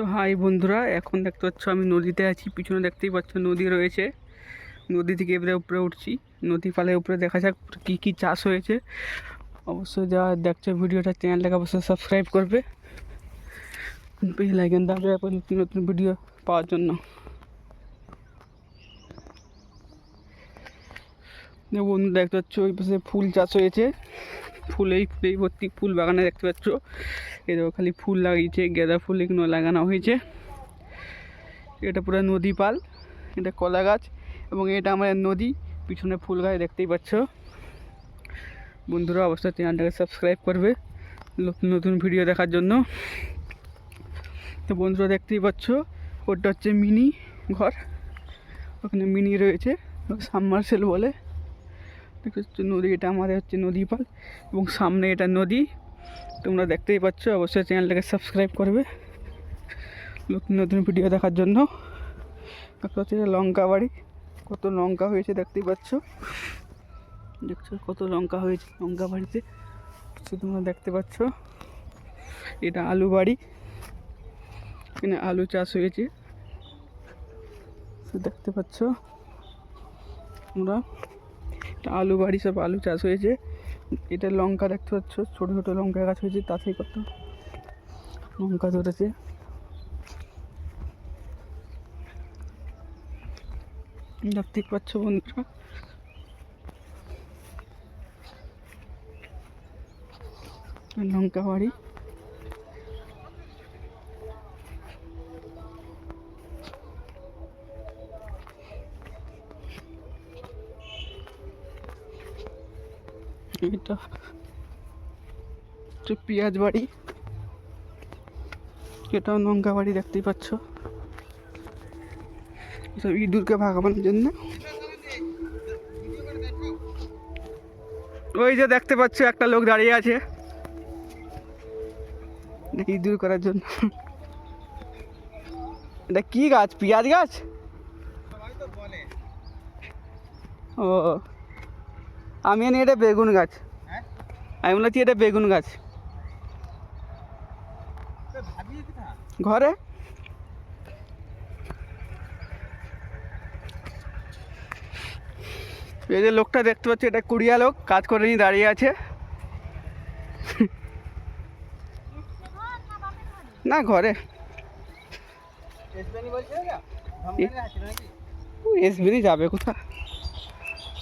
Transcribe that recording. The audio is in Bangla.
তো হাই বন্ধুরা, এখন দেখতে পাচ্ছ আমি নদীতে আছি, পিছনে দেখতেই পাচ্ছ নদী রয়েছে। নদী থেকে এবারে উপরে উঠছি, নদী পালে উপরে দেখা যাক কী কী চাষ হয়েছে। অবশ্যই যা দেখছ ভিডিওটা চ্যানেলটাকে অবশ্যই সাবস্ক্রাইব করবে। বেল আইকন দাবি নতুন নতুন ভিডিও পাওয়ার জন্য। বন্ধু দেখতে পাচ্ছ ওই পাশে ফুল চাষ হয়েছে। ফুলেই ফুলেই ভর্তি ফুল বাগানে দেখতে পাচ্ছ। দেখো খালি ফুল লাগিয়েছে, গাঁদা ফুল এগুলো লাগানো হয়েছে। এটা পুরো নদী পাল, এটা কলা গাছ এবং এটা আমাদের নদী, পিছনে ফুল গাছ দেখতেই পাচ্ছ। বন্ধুরা, অবশ্যই চ্যানেলটাকে সাবস্ক্রাইব করবে নতুন নতুন ভিডিও দেখার জন্য। তো বন্ধুরা, দেখতেই পাচ্ছ, ওটা হচ্ছে মিনি ঘর। ওখানে মিনি রয়েছে সাবমার্সেল বলে। দেখতে নদী, এটা আমাদের হচ্ছে নদী পাল এবং সামনে এটা নদী। তোমরা দেখতেই পাচ্ছ, অবশ্যই চ্যানেলটাকে সাবস্ক্রাইব করবে নতুন নতুন ভিডিও দেখার জন্য। পাচ্ছ এটা লঙ্কা বাড়ি, কত লঙ্কা হয়েছে দেখতেই পাচ্ছ। দেখছ, কত লঙ্কা হয়েছে লঙ্কা বাড়িতে। তোমরা দেখতে পাচ্ছ, এটা আলু বাড়ি। এখানে আলু চাষ হয়েছে। দেখতে পাচ্ছ তোমরা। আলু বাড়ি, সব আলু চাষ হয়েছে। এটা লঙ্কা দেখতে পাচ্ছ, ছোটো ছোটো লঙ্কা গাছ হয়েছে তাতেই কত লঙ্কা ধরেছে। দেখতেই পাচ্ছ বন্ধুরা। লঙ্কা বাড়ি। এটা হচ্ছে পেঁয়াজ বাড়ি। এটাও লঙ্কা বাড়ি দেখতেই পাচ্ছ। সব ইঁদুরকে ভাগাবার জন্য। ওই যে দেখতে পাচ্ছ, একটা লোক দাঁড়িয়ে আছে। ইঁদুর করার জন্য। এটা কি গাছ? পেঁয়াজ গাছ? ও। আমি জানি এটা বেগুন গাছ। আমি বলেছি এটা বেগুন গাছ। ঘরে? এই যে লোকটা দেখতে পাচ্ছি এটা কুড়িয়া লোক কাজ করে নিয়ে দাঁড়িয়ে আছে। না ঘরে। এসবিনি যাবে কোথা